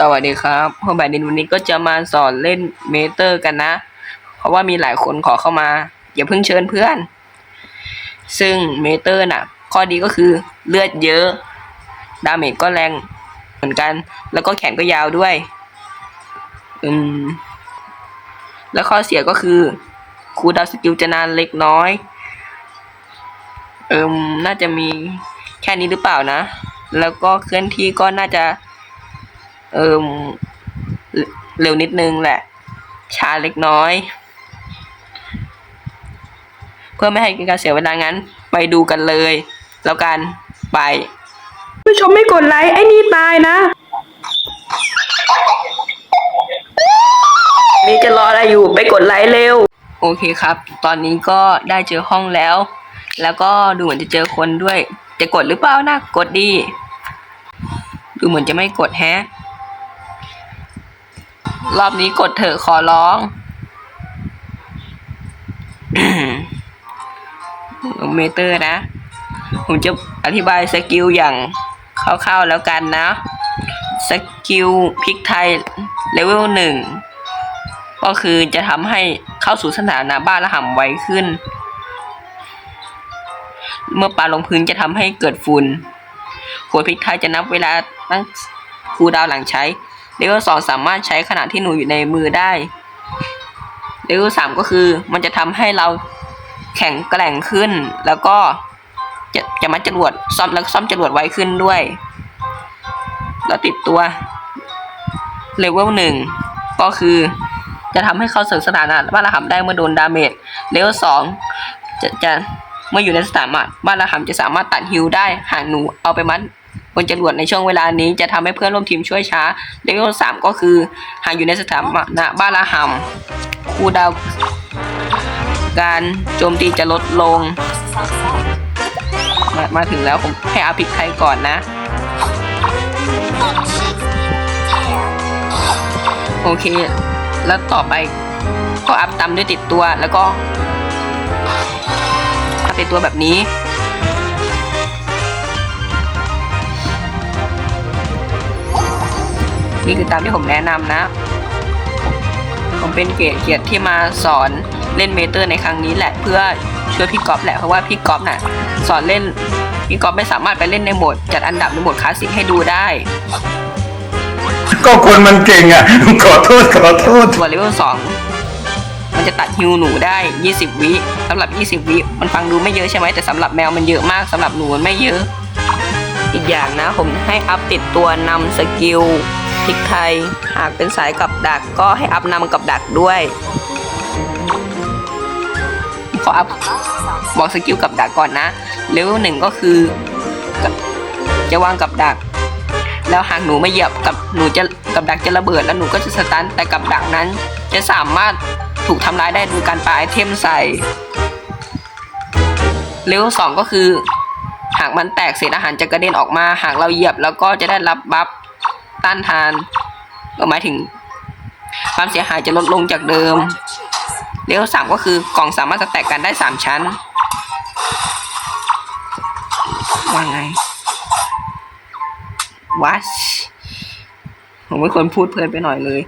สวัสดีครับพ่อบ่ายดินวันนี้ก็จะมาสอนเล่นเมเตอร์กันนะ เพราะว่ามีหลายคนขอเข้ามา อย่าเพิ่งเชิญเพื่อน ซึ่งเมเตอร์น่ะ ข้อดีก็คือเลือดเยอะ ดาเมจก็แรงเหมือนกัน แล้วก็แขนก็ยาวด้วย อืม แล้วข้อเสียก็คือคูดาวสกิลจะนานเล็กน้อย เอิมน่าจะมีแค่นี้หรือเปล่านะ แล้วก็เคลื่อนที่ก็น่าจะ เอิมเรเร็วนิดนึงแหละ ช้าเล็กน้อย เพื่อไม่ให้เป็นการเสียเวลางั้น ไปดูกันเลย แล้วกันไป ผู้ชมไม่กดไลค์ไอ้นี่ตายนะนี่จะรออะไรอยู่ไปกดไลค์เร็ว โอเคครับ ตอนนี้ก็ได้เจอห้องแล้ว แล้วก็ดูเหมือนจะเจอคนด้วย จะกดหรือเปล่านะกดดี ดูเหมือนจะไม่กดแฮะ รอบนี้กดเถอะขอร้องเมเตอร์นะ ผมจะอธิบายสกิลอย่างคร่าวๆแล้วกันนะ สกิลพลิกไทยเลเวลหนึ่งก็คือจะทำให้เข้าสู่สถานะบ้าระห่ำไวขึ้น เมื่อปาลงพื้นจะทำให้เกิดฝุ่นขวดพริกไทยจะนับเวลาตั้งคูดาวหลังใช้ เลเวลสองสามารถใช้ขณะที่หนูอยู่ในมือได้เลเวลสามก็คือมันจะทำให้เราแข็งแกร่งขึ้น แล้วก็จะจะมัดจรวดซ่อมแล้วซ่อมจรวดไวขึ้นด้วย แล้วติดตัวเลเวลหนึ่งก็คือจะทำให้เข้าสู่สถานะบ้านระหำได้เมื่อโดนดาเมจเลเวลสองจะจะเมื่ออยู่ในสถานะบ้านระหำจะสามารถตัดฮิวได้หากหนูเอาไปมัด บนจรวดในช่วงเวลานี้จะทำให้เพื่อนร่วมทีมช่วยช้าเลเวลสามก็คือหากอยู่ในสถานะบ้าระหำคูดาวการโจมตีจะลดลง มามาถึงแล้วผมให้อาพิกไทยก่อนนะ โอเค แล้วต่อไปก็อัพตามด้วยติดตัวแล้วก็อัพติดตัวแบบนี้ นี่คือตามที่ผมแนะนำนะ ผมเป็นเกียรติเกียรติที่มาสอนเล่นเมเตอร์ในครั้งนี้แหละ เพื่อช่วยพี่ก๊อฟแหละเพราะว่าพี่ก๊อฟน่ะสอนเล่นพี่ก๊อฟไม่สามารถไปเล่นในโหมดจัดอันดับในโหมดคลาสสิกให้ดูได้ก็คนมันเก่งอะ ขอโทษ ขอโทษ ตัวเลเวลสองมันจะตัดฮิวหนูได้ 20 วิสำหรับ 20 วิมันฟังดูไม่เยอะใช่ไหมแต่สำหรับแมวมันเยอะมากสำหรับหนูมันไม่เยอะ อีกอย่างนะ ผมให้อัพติดตัวนำสกิล พลิกไทย หากเป็นสายกับดักก็ให้อัพนำกับดักด้วย ขออัพบอกสกิลกับดักก่อนนะเลเวลหนึ่งก็คือ จะวางกับดัก แล้วหากหนูไม่เหยียบกับหนูจะกับดักจะระเบิดแล้วหนูก็จะสตันแต่กับดักนั้น จะสามารถถูกทำร้ายได้โดยการปาไอเทมใส่เลเวลสองก็คือ หากมันแตกเศษอาหารจะกระเด็นออกมา หากเราเหยียบแล้วก็จะได้รับบัฟ ต้านทาน ก็หมายถึง ความเสียหายจะลดลงจากเดิมเลเวลสามก็คือกล่องสามารถแตกกันได้สามชั้นว่าไงวัชผมไม่ควรพูดเพลินไปหน่อยเลย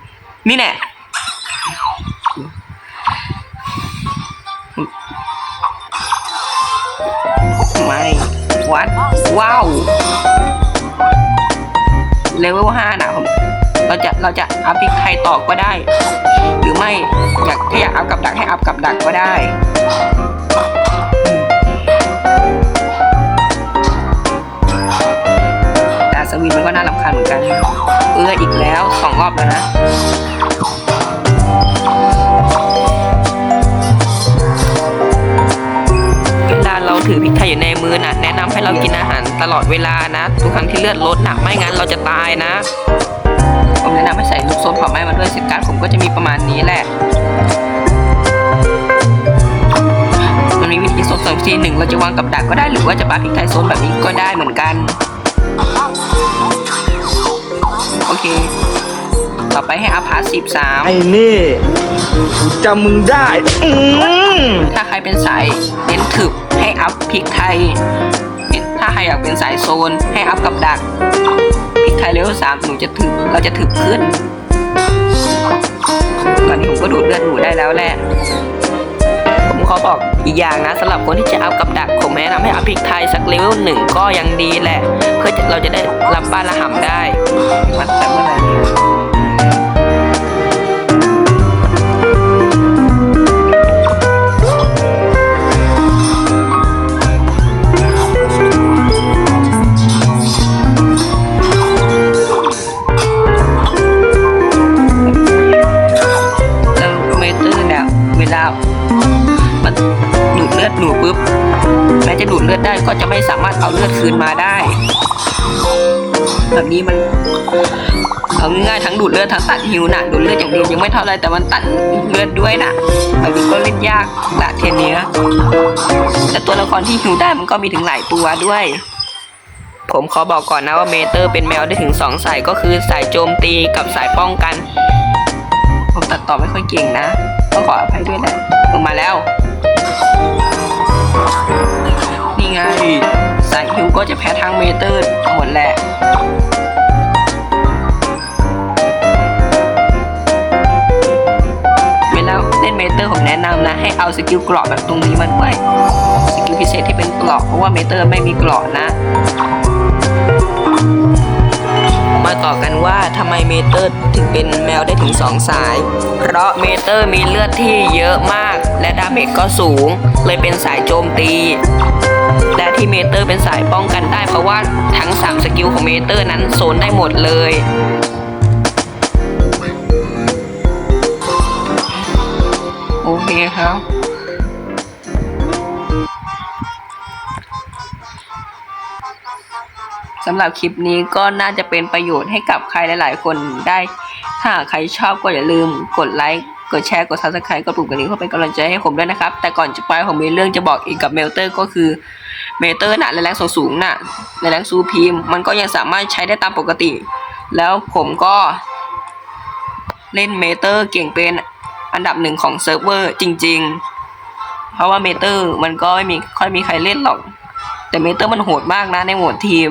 นี่แน่ไม่วัดว้าว เลเวลห้านะผมเราจะเราจะอัพพิกไทยต่อก็ได้ หรือไม่อยากถ้าอยากอัพกับดักให้อัพกับดักก็ได้แต่สวินมันก็น่ารำคาญเหมือนกัน เอออีกแล้วสองรอบแล้วนะ ถือพริกไทยอยู่ในมือน่ะแนะนำให้เรากินอาหารตลอดเวลานะ ทุกครั้งที่เลือดลดน่ะไม่งั้นเราจะตายนะ ผมแนะนำให้ใส่ลูกโซ่เผาไหม้มาด้วยสิการดผมก็จะมีประมาณนี้แหละ มันมีวิธีโซนสองวิธีหนึ่งเราจะวางกับดักก็ได้หรือว่าจะปาพริกไทยโซนแบบนี้ก็ได้เหมือนกัน โอเค ต่อไปให้อัพพาสิบสามไอ้นี่กูจำมึงได้อืมถ้าใครเป็นสายเน้นถึบให้ อัพพริกไทย ถ้าใครอยากเป็นสายโซน ให้อัพกับดักพริกไทยเลเวลสามหนูจะถึงเราจะถึกขึ้น ตอนนี้ผมก็ดูดเลือดหนูได้แล้วแหละผมขอบอกอีกอย่างนะสำหรับคนที่จะอัพกับดักผมแนะนำให้อัพพริกไทยสักเลเวลหนึ่งก็ยังดีแหละ เพื่อเราจะได้รับบ้านละห่ำได้ คืนมาได้ แบบนี้มัน เอาง่ายๆทั้งดูดเลือดทั้งตัดฮิวน่ะดูดเลือดอย่างเดียวยังไม่เท่าไรแต่มันตัดเลือดด้วยน่ะแบบนี้ก็เล่นยากละเทเนี้ยแต่ตัวละครที่ฮิวได้มันก็มีถึงหลายตัวด้วยผมขอบอกก่อนนะว่าเมเตอร์เป็นแมวได้ถึงสองสายก็คือสายโจมตีกับสายป้องกัน ผมตัดต่อไม่ค่อยเก่งนะต้องขออภัยด้วยแหละลงมาแล้ว ก็จะแพ้ทางเมเตอร์หมดแหละเวลาเล่นเมเตอร์ผมแนะนำนะ ให้เอาสกิลกราะแบบตรงนี้มันไว้สกิลพิเศษที่เป็นกราะเพราะว่าเมเตอร์ไม่มีกราะนะ มาต่อกันว่าทำไมเมเตอร์ถึงเป็นแมวได้ถึง 2 สาย เพราะเมเตอร์มีเลือดที่เยอะมาก และดาเมจก็สูง เลยเป็นสายโจมตี เมเตอร์เป็นสายป้องกันได้เพราะว่าทั้ง 3 สกิลของเมเตอร์นั้นโซนได้หมดเลยโอเคครับ สำหรับคลิปนี้ก็น่าจะเป็นประโยชน์ให้กับใครหลาย ๆ คนได้ ถ้าใครชอบก็อย่าลืมกดไลค์ กดแชร์ กด subscribe กดปุ่มกระดิ่งเพื่อเป็นกำลังใจให้ผมด้วยนะครับ แต่ก่อนจะไปผมมีเรื่องจะบอกอีกกับเมลเตอร์ก็คือเมลเตอร์น่ะแรงสูงๆน่ะแรงซูพีมมันก็ยังสามารถใช้ได้ตามปกติ แล้วผมก็เล่นเมเตอร์เก่งเป็นอันดับหนึ่งของเซิร์ฟเวอร์จริง ๆ เพราะว่าเมเตอร์มันก็ไม่มีค่อยมีใครเล่นหรอก แต่เมเตอร์มันโหดมากนะในโหมดทีม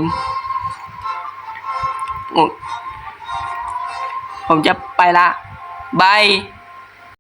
ผมจะไปละบาย